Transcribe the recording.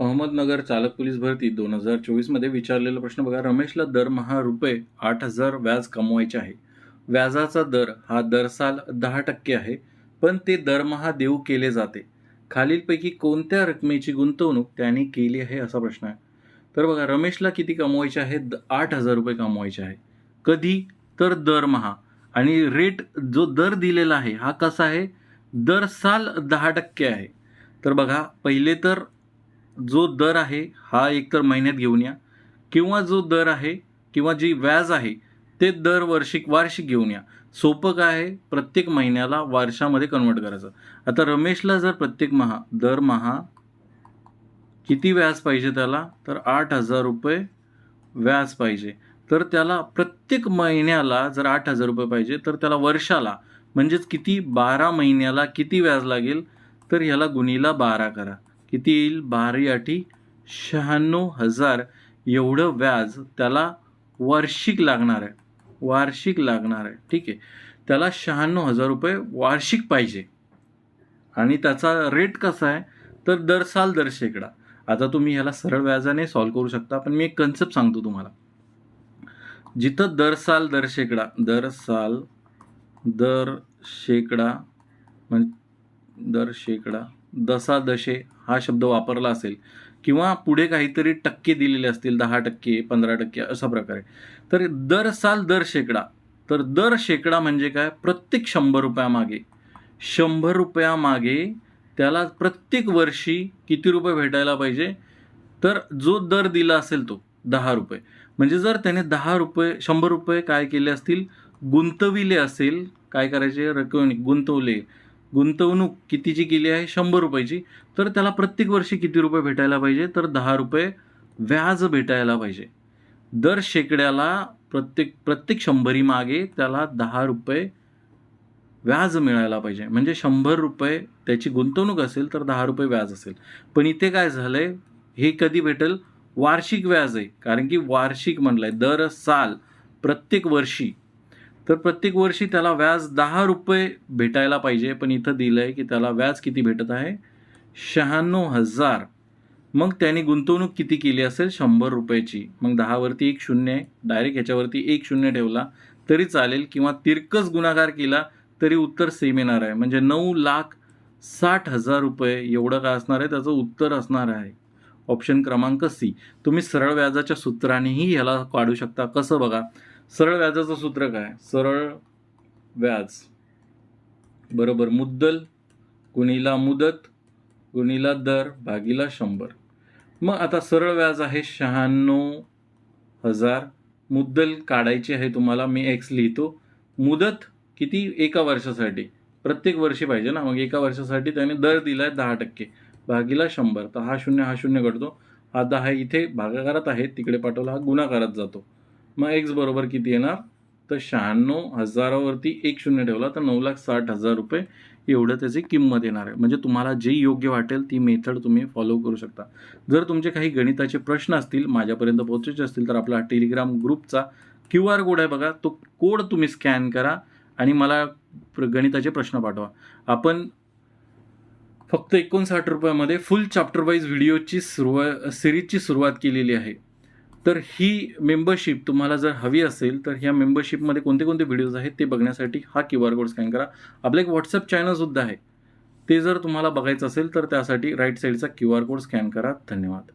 अहमदनगर चालक पोलीस भरती दोन हजार चोवीसमध्ये विचारलेला प्रश्न बघा. रमेशला दरमहा रुपये आठ हजार व्याज कमवायचे आहे. व्याजाचा दर हा दरसाल दहा टक्के आहे पण ते दरमहा देऊ केले जाते. खालीलपैकी कोणत्या रकमेची गुंतवणूक त्याने केली आहे असा प्रश्न आहे. तर बघा रमेशला किती कमवायचे आहे? द- आठ हजार रुपये कमवायचे आहे. कधी? तर दरमहा आणि रेट जो दर दिलेला आहे हा कसा आहे? दर साल दहा टक्के आहे. तर बघा पहिले तर जो दर आहे हा एकतर महिन्यात घेऊन या. किंवा जो दर आहे किंवा जी व्याज आहे ते दर वर्षिक वार्षिक घेऊन या. सोपं काय आहे? प्रत्येक महिन्याला वर्षामध्ये कन्वर्ट करायचं. आता रमेशला जर प्रत्येक महा दरमहा किती व्याज पाहिजे त्याला? तर आठ हजार रुपये व्याज पाहिजे. तर त्याला प्रत्येक महिन्याला जर आठ हजार रुपये पाहिजे तर त्याला वर्षाला म्हणजेच किती बारा महिन्याला किती व्याज लागेल? तर ह्याला गुणीला बारा करा. किती येईल बारी अटी? शहाण्णव हजार. एवढं व्याज त्याला वार्षिक लागणार आहे. वार्षिक लागणार आहे. ठीक आहे. त्याला शहाण्णव हजार रुपये वार्षिक पाहिजे. आणि त्याचा रेट कसा आहे? तर दर साल दर शेकडा आता तुम्ही ह्याला सरळ व्याजाने सॉल्व करू शकता. पण मी एक कन्सेप्ट सांगतो तुम्हाला. जिथं दर साल दर शेकडा दर साल दर शेकडा म्हणजे दर शेकडा दशादशे हा शब्द वापरला असेल किंवा पुढे काहीतरी टक्के दिलेले असतील दहा टक्के पंधरा टक्के अशा प्रकारे. तर दर साल दर शेकडा. तर दर शेकडा म्हणजे काय? प्रत्येक शंभर रुपयामागे शंभर रुपयामागे त्याला प्रत्येक वर्षी किती रुपये भेटायला पाहिजे? तर जो दर दिला असेल तो दहा रुपये. म्हणजे जर त्याने दहा रुपये शंभर रुपये काय केले असतील? गुंतविले असेल. काय करायचे? रकम गुंतवले. गुंतवणूक कितीची केली आहे? शंभर रुपयाची. तर त्याला प्रत्येक वर्षी किती रुपये भेटायला पाहिजे? तर दहा रुपये व्याज भेटायला पाहिजे. दर शेकड्याला प्रत्येक प्रत्येक शंभरी मागे त्याला दहा रुपये व्याज मिळायला पाहिजे. म्हणजे शंभर रुपये त्याची गुंतवणूक असेल तर दहा रुपये व्याज असेल. पण इथे काय झालंय? हे कधी भेटेल? वार्षिक व्याज आहे. कारण की वार्षिक म्हणलंय दर साल प्रत्येक वर्षी तर प्रत्येक वर्षी त्याला व्याज दहा रुपये भेटायला पाहिजे पण इथं दिलं आहे की त्याला व्याज किती भेटत आहे? शहाण्णव हजार. मग त्याने गुंतवणूक किती केली असेल? शंभर रुपयाची. मग दहावरती एक शून्य आहे. डायरेक्ट ह्याच्यावरती एक शून्य ठेवला तरी चालेल. किंवा तिरकस गुणाकार केला तरी उत्तर सेम येणार आहे. म्हणजे नऊ लाख साठ हजार रुपये एवढं काय असणार आहे? त्याचं उत्तर असणार आहे. ऑप्शन क्रमांक सी तुम्ही सरळ व्याजाच्या सूत्रानेही ह्याला काढू शकता. कसं बघा? सरळ व्याजाचं सूत्र काय? सरळ व्याज. बरोबर मुद्दल गुणीला मुदत गुणीला दर भागीला शंभर. मग आता सरळ व्याज आहे शहाण्णव हजार. मुद्दल काढायची आहे तुम्हाला मी एक्स लिहितो. मुदत किती? एका वर्षासाठी. प्रत्येक वर्षी पाहिजे ना मग एका वर्षासाठी त्याने दर दिला आहे दहा टक्के. भागीला शंभर. तर हा शून्य हा शून्य घडतो. हा दहा इथे भागाकारात आहे तिकडे पाठवला हा गुणाकारात जातो. मग एक्स बरोबर किती येणार? तर शहाण्णव हजारावरती एक शून्य ठेवला तर नऊ लाख साठ हजार रुपये एवढं त्याची किंमत येणार आहे. म्हणजे तुम्हाला जे योग्य वाटेल ती मेथड तुम्ही फॉलो करू शकता. जर तुमचे काही गणिताचे प्रश्न असतील माझ्यापर्यंत पोहोचायचे असतील तर आपला टेलिग्राम ग्रुपचा क्यू आर कोड आहे बघा तो कोड तुम्ही स्कॅन करा आणि मला प्र- गणिताचे प्रश्न पाठवा. आपण फक्त एकोणसाठ रुपयामध्ये फुल चॅप्टर वाईज व्हिडिओची सुरुवात सिरीजची सुरुवात केलेली आहे. तर ही मेंबरशिप तुम्हाला जर हवी असेल तर ह्या मेंबरशिपमध्ये कोणते कोणते व्हिडिओज आहेत ते बघण्यासाठी हा क्यू आर कोड स्कॅन करा. आपलं एक व्हॉट्सअप चॅनलसुद्धा आहे. ते जर तुम्हाला बघायचं असेल तर त्यासाठी राईट साईडचा क्यू आर कोड स्कॅन करा. धन्यवाद.